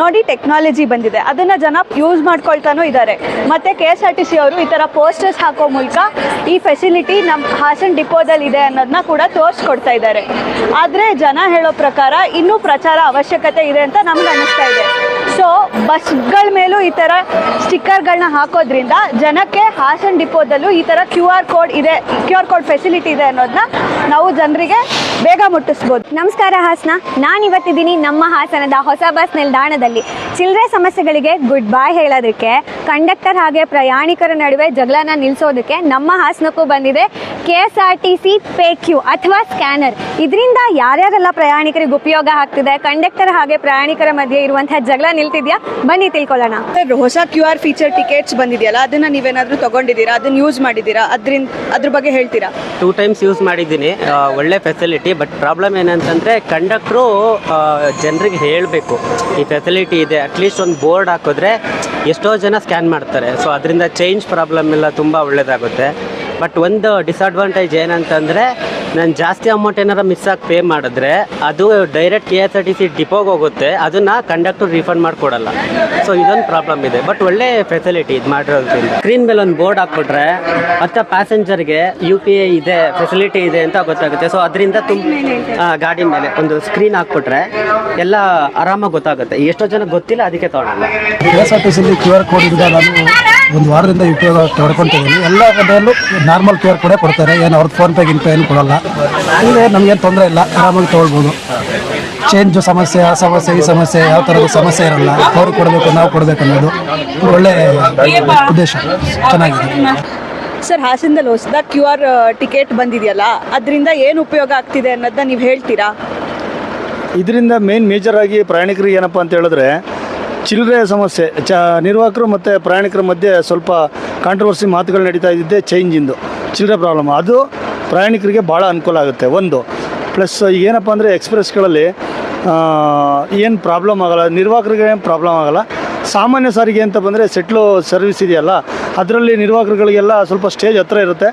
ನೋಡಿ ಟೆಕ್ನಾಲಜಿ ಬಂದಿದೆ. ಅದನ್ನ ಜನ ಯೂಸ್ ಮಾಡ್ಕೊಳ್ತಾನೂ ಇದ್ದಾರೆ ಮತ್ತೆ K S R T C ಅವರು ಈ ಥರ ಪೋಸ್ಟರ್ಸ್ ಹಾಕೋ ಮೂಲಕ ಈ ಫೆಸಿಲಿಟಿ ನಮ್ಮ ಹಾಸನ್ ಡಿಪೋದಲ್ಲಿ ಇದೆ ಅನ್ನೋದನ್ನ ಕೂಡ ತೋರಿಸ್ಕೊಡ್ತಾ ಇದ್ದಾರೆ ಆದರೆ ಜನ ಹೇಳೋ ಪ್ರಕಾರ ಇನ್ನೂ ಪ್ರಚಾರ ಅವಶ್ಯಕತೆ ಇದೆ ಅಂತ ನಮ್ಗೆ ಅನಿಸ್ತಾ ಇದೆ. ಸೊ ಬಸ್ಗಳ ಮೇಲೂ ಈ ಥರ ಸ್ಟಿಕ್ಕರ್ಗಳನ್ನ ಹಾಕೋದ್ರಿಂದ ಜನಕ್ಕೆ ಹಾಸನ್ ಡಿಪೋದಲ್ಲೂ ಈ ಥರ ಕ್ಯೂ ಆರ್ ಕೋಡ್ ಇದೆ ಕ್ಯೂ ಆರ್ ಕೋಡ್ ಫೆಸಿಲಿಟಿ ಇದೆ ಅನ್ನೋದನ್ನ ನಾವು ಜನರಿಗೆ ಬೇಗ ಮುಟ್ಟಿಸ್ಬೋದು. ನಮಸ್ಕಾರ ಹಾಸನ. ನಾನು ಇವತ್ತಿದ್ದೀನಿ ನಮ್ಮ ಹಾಸನದ ಹೊಸ ಬಸ್ ನಿಲ್ದಾಣದಲ್ಲಿ. ಚಿಲ್ಲರೆ ಸಮಸ್ಯೆಗಳಿಗೆ ಗುಡ್ ಬಾಯ್ ಹೇಳೋದಕ್ಕೆ ಕಂಡಕ್ಟರ್ ಹಾಗೆ ಪ್ರಯಾಣಿಕರ ನಡುವೆ ಜಗಳನ ನಿಲ್ಲಿಸೋದಕ್ಕೆ ನಮ್ಮ ಹಾಸನಕ್ಕೂ ಬಂದಿದೆ. K S R T C pay Q ಅಥವಾ ಸ್ಕ್ಯಾನರ್. ಇದರಿಂದ ಯಾರ್ಯಾರೆಲ್ಲ ಪ್ರಯಾಣಿಕರಿಗೆ ಉಪಯೋಗ ಆಗ್ತಿದೆ? ಕಂಡಕ್ಟರ್ ಹಾಗೆ ಪ್ರಯಾಣಿಕರ ಮಧ್ಯೆ ಇರುವಂತಹ ಜಗಳ ನಿಲ್ತಿದ್ಯಾ? ಬನ್ನಿ ತಿಳ್ಕೊಳ್ಳೋಣ. ಸರ್ ಹೊಸ ಕ್ಯೂ ಆರ್ ಫೀಚರ್ ಟಿಕೆಟ್ಸ್ ಬಂದಿದೆಯಲ್ಲ ಅದನ್ನ ನೀವೇನಾದ್ರೂ ತಗೊಂಡಿದ್ದೀರಾ? ಅದನ್ನ ಯೂಸ್ ಮಾಡಿದ್ದೀರಾ? ಅದ್ರಿಂದ ಅದ್ರ ಬಗ್ಗೆ ಹೇಳ್ತೀರಾ? ಟೂ ಟೈಮ್ಸ್ ಯೂಸ್ ಮಾಡಿದ್ದೀನಿ. ಒಳ್ಳೆ ಫೆಸಿಲಿಟಿ ಬಟ್ ಪ್ರಾಬ್ಲಮ್ ಏನಂತಂದ್ರೆ ಕಂಡಕ್ಟ್ರು ಜನರಿಗೆ ಹೇಳಬೇಕು. ಈ ಫೆಸಿಲಿಟಿ ಇದೆ ಅಟ್ಲೀಸ್ಟ್ ಒಂದು ಬೋರ್ಡ್ ಹಾಕಿದ್ರೆ ಎಷ್ಟೋ ಜನ ಸ್ಕ್ಯಾನ್ ಮಾಡ್ತಾರೆ. ಸೊ ಅದರಿಂದ ಚೇಂಜ್ ಪ್ರಾಬ್ಲಮ್ ಎಲ್ಲ ತುಂಬ ಒಳ್ಳೆಯದಾಗುತ್ತೆ ಬಟ್ ಒಂದು ಡಿಸ್ಅಡ್ವಾಂಟೇಜ್ ಏನಂತಂದರೆ ನಾನು ಜಾಸ್ತಿ ಅಮೌಂಟ್ ಏನಾರು ಮಿಸ್ ಆಗಿ ಪೇ ಮಾಡಿದ್ರೆ ಅದು direct K S R T C ಡಿಪೋಗೆ ಹೋಗುತ್ತೆ. ಅದನ್ನು ಕಂಡಕ್ಟರ್ ರಿಫಂಡ್ ಮಾಡಿಕೊಡಲ್ಲ. ಸೊ ಇದೊಂದು ಪ್ರಾಬ್ಲಮ್ ಇದೆ. ಬಟ್ ಒಳ್ಳೆ ಫೆಸಿಲಿಟಿ ಇದು ಮಾಡಿರೋದ್ರಿಂದ. ಸ್ಕ್ರೀನ್ ಮೇಲೆ ಒಂದು ಬೋರ್ಡ್ ಹಾಕ್ಬಿಟ್ರೆ ಮತ್ತೆ ಪ್ಯಾಸೆಂಜರ್ಗೆ ಯು ಪಿ ಐ ಇದೆ ಫೆಸಿಲಿಟಿ ಇದೆ ಅಂತ ಗೊತ್ತಾಗುತ್ತೆ. ಸೊ ಅದರಿಂದ ತುಂಬ ಗಾಡಿ ಮೇಲೆ ಒಂದು ಸ್ಕ್ರೀನ್ ಹಾಕ್ಬಿಟ್ರೆ ಎಲ್ಲ ಆರಾಮಾಗಿ ಗೊತ್ತಾಗುತ್ತೆ. ಎಷ್ಟೋ ಜನ ಗೊತ್ತಿಲ್ಲ ಅದಕ್ಕೆ ತೊಗೊಳಲ್ಲ K S R T C Q R code ಇದೆ ನಾನು ಒಂದು ವಾರದಿಂದ ಉಪಯೋಗ ಪಡ್ಕೊತಿದ್ದೀನಿ ಎಲ್ಲ ಕಡೆಯಲ್ಲೂ ನಾರ್ಮಲ್ ಕೇರ್ ಕೂಡ ಕೋಡೇ ಕೊಡ್ತಾರೆ. ಏನು ಅವ್ರದ್ದು ಫೋನ್ ಪೇ ಗಿನ್ ಪೇ ಏನು ಕೊಡೋಲ್ಲ. ಇಲ್ಲಿ ನಮಗೇನು ತೊಂದರೆ ಇಲ್ಲ. ಆರಾಮಾಗಿ ತೊಗೊಳ್ಬೋದು. ಚೇಂಜು ಸಮಸ್ಯೆ ಆ ಸಮಸ್ಯೆ ಈ ಸಮಸ್ಯೆ ಯಾವ ಥರದ ಸಮಸ್ಯೆ ಇರಲ್ಲ. ಅವ್ರು ಕೊಡಬೇಕು ನಾವು ಕೊಡಬೇಕು ಅನ್ನೋದು ಒಳ್ಳೆ ಉದ್ದೇಶ. ಚೆನ್ನಾಗಿದೆ. ಸರ್ ಹಾಸನದಲ್ಲಿ ಹೊಸದಾಗಿ ಕ್ಯೂ ಆರ್ ಟಿಕೆಟ್ ಬಂದಿದೆಯಲ್ಲ ಅದರಿಂದ ಏನು ಉಪಯೋಗ ಆಗ್ತಿದೆ ಅನ್ನೋದನ್ನ ನೀವು ಹೇಳ್ತೀರಾ? ಇದರಿಂದ ಮೇನ್ ಮೇಜರ್ ಆಗಿ ಪ್ರಯಾಣಿಕರಿಗೆ ಏನಪ್ಪ ಅಂತ ಹೇಳಿದ್ರೆ ಚಿಲ್ಲರೆ ಸಮಸ್ಯೆ, ಚ, ನಿರ್ವಾಹಕರು ಮತ್ತು ಪ್ರಯಾಣಿಕರ ಮಧ್ಯೆ ಸ್ವಲ್ಪ ಕಾಂಟ್ರವರ್ಸಿ ಮಾತುಗಳು ನಡೀತಾ ಇದ್ದಿದ್ದೆ ಚೇಂಜಿಂದು ಚಿಲ್ಲರೆ ಪ್ರಾಬ್ಲಮ್ ಅದು ಪ್ರಯಾಣಿಕರಿಗೆ ಭಾಳ ಅನುಕೂಲ ಆಗುತ್ತೆ. ಒಂದು ಪ್ಲಸ್ ಏನಪ್ಪ ಅಂದರೆ ಎಕ್ಸ್ಪ್ರೆಸ್ಗಳಲ್ಲಿ ಏನು ಪ್ರಾಬ್ಲಮ್ ಆಗಲ್ಲ, ನಿರ್ವಾಹಕರಿಗೆ ಏನು ಪ್ರಾಬ್ಲಮ್ ಆಗಲ್ಲ. ಸಾಮಾನ್ಯ ಸಾರಿಗೆ ಅಂತ ಬಂದರೆ ಸೆಟ್ಲು ಸರ್ವಿಸ್ ಇದೆಯಲ್ಲ, ಅದರಲ್ಲಿ ನಿರ್ವಾಹಕರುಗಳಿಗೆಲ್ಲ ಸ್ವಲ್ಪ ಸ್ಟೇಜ್ ಹತ್ರ ಇರುತ್ತೆ.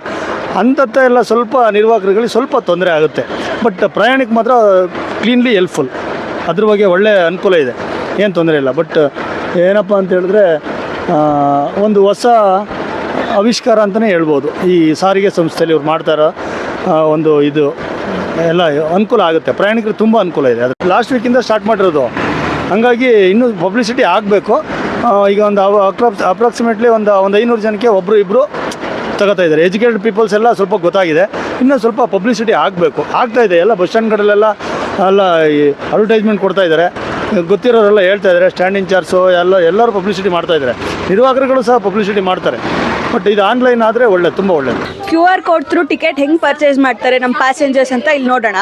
ಅಂಥತ್ತ ಎಲ್ಲ ಸ್ವಲ್ಪ ನಿರ್ವಾಹಕರುಗಳಿಗೆ ಸ್ವಲ್ಪ ತೊಂದರೆ ಆಗುತ್ತೆ. ಬಟ್ ಪ್ರಯಾಣಿಕ ಮಾತ್ರ ಕ್ಲೀನ್ಲಿ ಹೆಲ್ಪ್ಫುಲ್ ಅದ್ರ ಬಗ್ಗೆ ಒಳ್ಳೆಯ ಅನುಕೂಲ ಇದೆ. ಏನು ತೊಂದರೆ ಇಲ್ಲ. ಬಟ್ ಏನಪ್ಪ ಅಂತ ಹೇಳಿದ್ರೆ ಒಂದು ಹೊಸ ಆವಿಷ್ಕಾರ ಅಂತಲೇ ಹೇಳ್ಬೋದು. ಈ ಸಾರಿಗೆ ಸಂಸ್ಥೆಯಲ್ಲಿ ಇವ್ರು ಮಾಡ್ತಾರೋ ಒಂದು ಇದು, ಎಲ್ಲ ಅನುಕೂಲ ಆಗುತ್ತೆ. ಪ್ರಯಾಣಿಕರು ತುಂಬ ಅನುಕೂಲ ಇದೆ. ಅದು ಲಾಸ್ಟ್ ವೀಕಿಂದ ಸ್ಟಾರ್ಟ್ ಮಾಡಿರೋದು. ಹಾಗಾಗಿ ಇನ್ನೂ ಪಬ್ಲಿಸಿಟಿ ಆಗಬೇಕು. ಈಗ ಒಂದು ಅಪ್ರಾಕ್ಸ್ ಅಪ್ರಾಕ್ಸಿಮೇಟ್ಲಿ ಒಂದು ಒಂದು ಐನೂರು ಜನಕ್ಕೆ ಒಬ್ಬರು ಇಬ್ಬರು ತಗೋತಾ ಇದ್ದಾರೆ. ಎಜುಕೇಟೆಡ್ ಪೀಪಲ್ಸ್ ಎಲ್ಲ ಸ್ವಲ್ಪ ಗೊತ್ತಾಗಿದೆ. ಇನ್ನೂ ಸ್ವಲ್ಪ ಪಬ್ಲಿಸಿಟಿ ಆಗಬೇಕು. ಆಗ್ತಾ ಇದೆ. ಎಲ್ಲ ಬಸ್ ಸ್ಟ್ಯಾಂಡ್ಗಳಲ್ಲೆಲ್ಲ ಎಲ್ಲ ಅಡ್ವರ್ಟೈಸ್ಮೆಂಟ್ ಕೊಡ್ತಾ ಇದ್ದಾರೆ. ಗೊತ್ತಿರೋರೆಲ್ಲ ಹೇಳ್ತಾ ಇದ್ದಾರೆ ಸ್ಟ್ಯಾಂಡ್ ಇನ್ಚಾರ್ಜು ಎಲ್ಲ ಎಲ್ಲರೂ ಪಬ್ಲಿಸಿಟಿ ಮಾಡ್ತಾ ಇದ್ದಾರೆ. ನಿರ್ವಾಹಕರುಗಳು ಸಹ ಪಬ್ಲಿಸಿಟಿ ಮಾಡ್ತಾರೆ. ಬಟ್ ಇದು ಆನ್ಲೈನ್ ಆದರೆ ಒಳ್ಳೆ, ತುಂಬ ಒಳ್ಳೆಯದು Q R code through ticket ಹೆಂಗೆ ಪರ್ಚೇಸ್ ಮಾಡ್ತಾರೆ ನಮ್ಮ ಪ್ಯಾಸೆಂಜರ್ಸ್ ಅಂತ ಇಲ್ಲಿ ನೋಡೋಣ.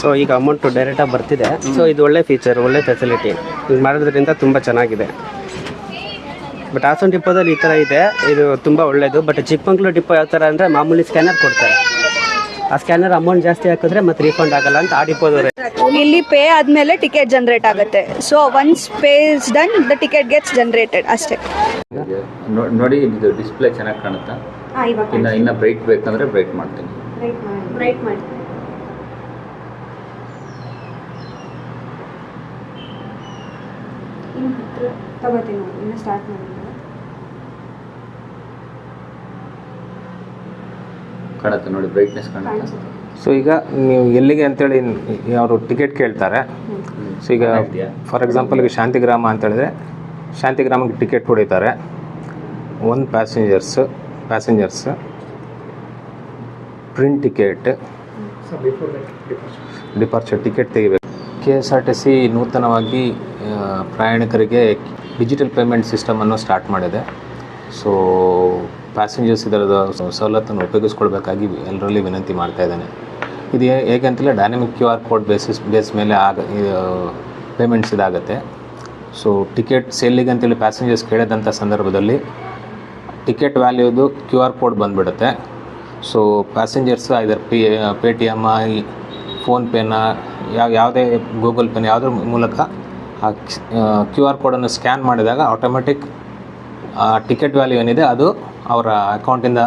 ಸೊ ಈಗ ಅಮೌಂಟು ಡೈರೆಕ್ಟಾಗಿ ಬರ್ತಿದೆ. ಸೊ ಇದು ಒಳ್ಳೆ ಫೀಚರ್ ಒಳ್ಳೆ ಫೆಸಿಲಿಟಿ ಇದು ಮಾಡೋದ್ರಿಂದ ತುಂಬ ಚೆನ್ನಾಗಿದೆ. ಬಟ್ ಹಾಸನ ಡಿಪೋದಲ್ಲಿ ಈ ಥರ ಇದೆ. ಇದು ತುಂಬ ಒಳ್ಳೆಯದು ಬಟ್ ಚಿಕ್ಕಮಂಗ್ಳೂರು ಡಿಪೋ ಯಾವ ಥರ ಅಂದರೆ ಮಾಮೂಲಿ ಸ್ಕ್ಯಾನರ್ ಕೊಡ್ತಾರೆ. ಆ ಸ್ಕ್ಯಾನರ್ ಅಮೌಂಟ್ ಜಾಸ್ತಿ ಹಾಕಿದ್ರೆ ಮತ್ತೆ ರೀಫಂಡ್ ಆಗಲ್ಲ ಅಂತ ಆ ಡಿಪ್ಪೋದವ್ರೆ ಇಲ್ಲಿ ಪೇ ಆದಮೇಲೆ ಟಿಕೆಟ್ ಜನರೇಟ್ ಆಗುತ್ತೆ. So once pay is done the ticket gets generated ಅಷ್ಟೇ. ನೋಡಿ ಇದು ಡಿಸ್ಪ್ಲೇ ಚೆನ್ನಾಗಿ ಕಾಣುತ್ತಾ? ಇನ್ನು ಇನ್ನ ಬ್ರೈಟ್ ಬೇಕಂದ್ರೆ ಬ್ರೈಟ್ ಮಾಡ್ತೀನಿ. ಕಾಣುತ್ತೆ ನೋಡಿ ಬ್ರೈಟ್ನೆಸ್ ಮಾಡಿದ್ರೆ ಸೊ ಈಗ ನೀವು ಎಲ್ಲಿಗೆ ಅಂತೇಳಿ ಅವರು ಟಿಕೆಟ್ ಕೇಳ್ತಾರೆ. ಸೊ ಈಗ ಫಾರ್ ಎಕ್ಸಾಂಪಲ್ ಈಗ ಶಾಂತಿಗ್ರಾಮ ಅಂತ ಹೇಳಿದ್ರೆ ಶಾಂತಿಗ್ರಾಮಕ್ಕೆ ಟಿಕೆಟ್ ಹೊಡಿತಾರೆ. One passengers passengers print ticket departure ticket ತೆಗಿಬೇಕು. K S R T C ನೂತನವಾಗಿ ಪ್ರಯಾಣಿಕರಿಗೆ ಡಿಜಿಟಲ್ ಪೇಮೆಂಟ್ ಸಿಸ್ಟಮನ್ನು ಸ್ಟಾರ್ಟ್ ಮಾಡಿದೆ. ಸೊ ಪ್ಯಾಸೆಂಜರ್ಸ್ ಇದರದ ಸವಲತ್ತನ್ನು ಉಪಯೋಗಿಸ್ಕೊಳ್ಬೇಕಾಗಿ ಎಲ್ಲರಲ್ಲಿ ವಿನಂತಿ ಮಾಡ್ತಾ ಇದ್ದೇನೆ. ಇದು ಹೇಗೆ ಅಂತಲೇ dynamic Q R code basis base ಮೇಲೆ ಆಗ ಪೇಮೆಂಟ್ಸ್ ಇದಾಗುತ್ತೆ. ಸೊ ಟಿಕೆಟ್ ಸೇಲಿಗೆ ಅಂತೇಳಿ ಪ್ಯಾಸೆಂಜರ್ಸ್ ಕೇಳಿದಂಥ ಸಂದರ್ಭದಲ್ಲಿ ಟಿಕೆಟ್ ವ್ಯಾಲ್ಯೂದು ಕ್ಯೂ ಆರ್ ಕೋಡ್ ಬಂದುಬಿಡುತ್ತೆ. ಸೊ ಪ್ಯಾಸೆಂಜರ್ಸ್ ಇದರ ಪಿ ಪೇ ಟಿ ಎಂ ಫೋನ್ಪೇನ ಯಾವ, ಯಾವುದೇ ಗೂಗಲ್ ಪೇನ ಯಾವುದ್ರ ಮೂಲಕ ಆ ಕ್ಯೂ ಆರ್ ಕೋಡನ್ನು ಸ್ಕ್ಯಾನ್ ಮಾಡಿದಾಗ ಆಟೋಮೆಟಿಕ್ ಟಿಕೆಟ್ ವ್ಯಾಲ್ಯೂ ಏನಿದೆ ಅದು ಅವರ ಅಕೌಂಟಿಂದ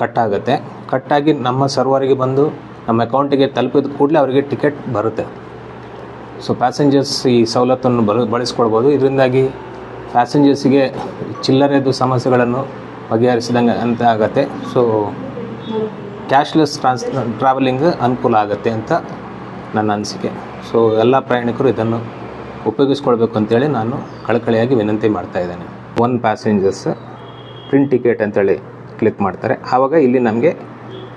ಕಟ್ ಆಗುತ್ತೆ ಕಟ್ಟಾಗಿ ನಮ್ಮ ಸರ್ವರಿಗೆ ಬಂದು ನಮ್ಮ ಅಕೌಂಟಿಗೆ ತಲುಪಿದ ಕೂಡಲೇ ಅವರಿಗೆ ಟಿಕೆಟ್ ಬರುತ್ತೆ. ಸೊ ಪ್ಯಾಸೆಂಜರ್ಸ್ ಈ ಸವಲತ್ತನ್ನು ಬಳ ಬಳಸ್ಕೊಳ್ಬೋದು. ಇದರಿಂದಾಗಿ ಪ್ಯಾಸೆಂಜರ್ಸಿಗೆ ಚಿಲ್ಲರೆದು ಸಮಸ್ಯೆಗಳನ್ನು ಬಗೆಹರಿಸಿದಂಗೆ, ಅಂತ ಆಗತ್ತೆ. ಸೊ ಕ್ಯಾಶ್ಲೆಸ್ ಟ್ರಾನ್ಸ್, ಟ್ರಾವೆಲಿಂಗ್ ಅನುಕೂಲ ಆಗುತ್ತೆ ಅಂತ ನನ್ನ ಅನಿಸಿಕೆ. ಸೊ ಎಲ್ಲ ಪ್ರಯಾಣಿಕರು ಇದನ್ನು ಉಪಯೋಗಿಸ್ಕೊಳ್ಬೇಕು ಅಂತೇಳಿ ನಾನು ಕಳಕಳಿಯಾಗಿ ವಿನಂತಿ ಮಾಡ್ತಾ ಇದ್ದೇನೆ. ಒನ್ ಪ್ಯಾಸೆಂಜರ್ಸ್ ಪ್ರಿಂಟ್ ಟಿಕೆಟ್ ಅಂತೇಳಿ ಕ್ಲಿಕ್ ಮಾಡ್ತಾರೆ. ಆವಾಗ ಇಲ್ಲಿ ನಮಗೆ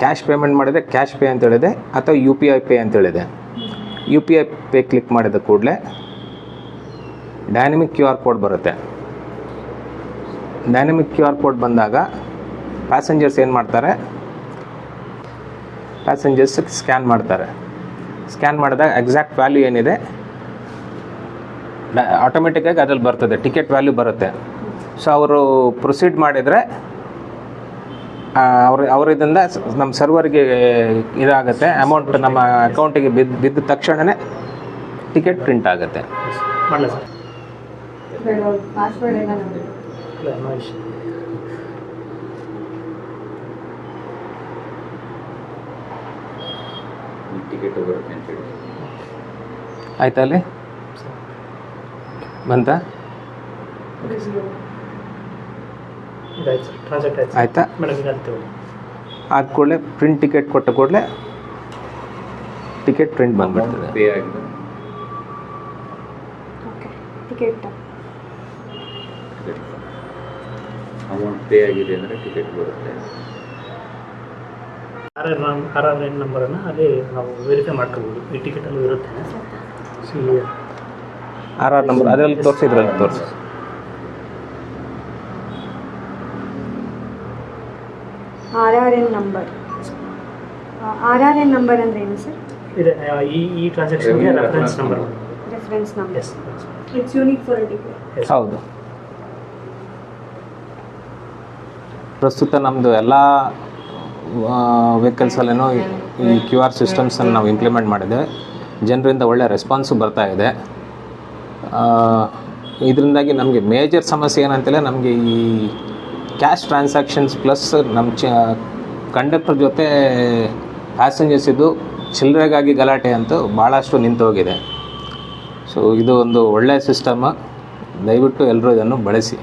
ಕ್ಯಾಶ್ ಪೇಮೆಂಟ್ ಮಾಡಿದರೆ ಕ್ಯಾಶ್ ಪೇ ಅಂತೇಳಿದೆ ಅಥವಾ U P I pay ಅಂತೇಳಿದೆ U P I pay click ಮಾಡಿದ ಕೂಡಲೇ ಡೈನಮಿಕ್ ಕ್ಯೂ ಆರ್ ಕೋಡ್ ಬರುತ್ತೆ. ಡೈನಮಿಕ್ ಕ್ಯೂ ಆರ್ ಕೋಡ್ ಬಂದಾಗ ಪ್ಯಾಸೆಂಜರ್ಸ್ ಏನು ಮಾಡ್ತಾರೆ? ಪ್ಯಾಸೆಂಜರ್ಸ್ ಸ್ಕ್ಯಾನ್ ಮಾಡ್ತಾರೆ. ಸ್ಕ್ಯಾನ್ ಮಾಡಿದಾಗ ಎಕ್ಸಾಕ್ಟ್ ವ್ಯಾಲ್ಯೂ ಏನಿದೆ? ಆಟೋಮೆಟಿಕ್ಕಾಗಿ ಅದ್ರಲ್ಲಿ ಬರ್ತದೆ ಟಿಕೆಟ್ ವ್ಯಾಲ್ಯೂ ಬರುತ್ತೆ. ಸೊ ಅವರು ಪ್ರೊಸೀಡ್ ಮಾಡಿದರೆ ಅವ್ರ ಅವರಿಂದ ನಮ್ಮ ಸರ್ವರ್ಗೆ ಇದಾಗುತ್ತೆ ಅಮೌಂಟ್ ನಮ್ಮ ಅಕೌಂಟಿಗೆ ಬಿದ್ದು ಬಿದ್ದ ತಕ್ಷಣವೇ ಟಿಕೆಟ್ ಪ್ರಿಂಟ್ ಆಗುತ್ತೆ. ಆಯ್ತಾ ಅಲ್ಲಿ? ಬಂತಾ? ಆಯ್ತಾ? ಆದ ಕೂಡಲೇ ಪ್ರಿಂಟ್ ಟಿಕೆಟ್ ಕೊಟ್ಟ ಕೂಡಲೇ ಟಿಕೆಟ್ ಪ್ರಿಂಟ್ ಬಂದ್ಬಿಡ್ತದೆ. ಪೇ ಆಗಿದೆ. ಟಿಕೆಟ್ ಅಮೌಂಟ್ ಪೇ ಆಗಿದೆ ಅಂದರೆ ಟಿಕೆಟ್ ಬರುತ್ತೆ. R R R R N ನಂಬರನ್ನು ಅಲ್ಲಿ ನಾವು ವೆರಿಫೈ ಮಾಡ್ಕೋಬೋದು. ಈ ಟಿಕೆಟಲ್ಲೂ ಇರುತ್ತೆ. ಸಿ ಆರ್ ಆರ್ ನಂಬರ್ ಅದರಲ್ಲಿ ತೋರಿಸಿ. R R N number R R N number ಅಂದ್ರೆ ಏನು ಸರ್? ಇದೆ ಈ ಈ ಟ್ರಾನ್ಸಾಕ್ಷನ್ಗೆ reference number reference number it's unique for ticket ಹೌದು. ಪ್ರಸ್ತುತ ನಮ್ಮದು ಎಲ್ಲ ವೆಹಿಕಲ್ಸಲ್ಲೂ ಈ ಕ್ಯೂ ಆರ್ ಸಿಸ್ಟಮ್ಸನ್ನು ನಾವು ಇಂಪ್ಲಿಮೆಂಟ್ ಮಾಡಿದೆ ಜನರಿಂದ ಒಳ್ಳೆ ರೆಸ್ಪಾನ್ಸು ಬರ್ತಾ ಇದೆ. ಇದರಿಂದಾಗಿ ನಮಗೆ ಮೇಜರ್ ಸಮಸ್ಯೆ ಏನಂತಲೇ ನಮಗೆ ಈ ಕ್ಯಾಶ್ ಟ್ರಾನ್ಸಾಕ್ಷನ್ಸ್ ಪ್ಲಸ್ ನಮ್ಮ ಚ ಕಂಡಕ್ಟರ್ ಜೊತೆ ಪ್ಯಾಸೆಂಜರ್ಸ್ ಇದ್ದು ಚಿಲ್ಲರೆಗಾಗಿ ಗಲಾಟೆ ಅಂತೂ ಭಾಳಷ್ಟು ನಿಂತು ಹೋಗಿದೆ ಸೊ ಇದು ಒಂದು ಒಳ್ಳೆಯ ಸಿಸ್ಟಮ್ ದಯವಿಟ್ಟು ಎಲ್ಲರೂ ಇದನ್ನು ಬಳಸಿ.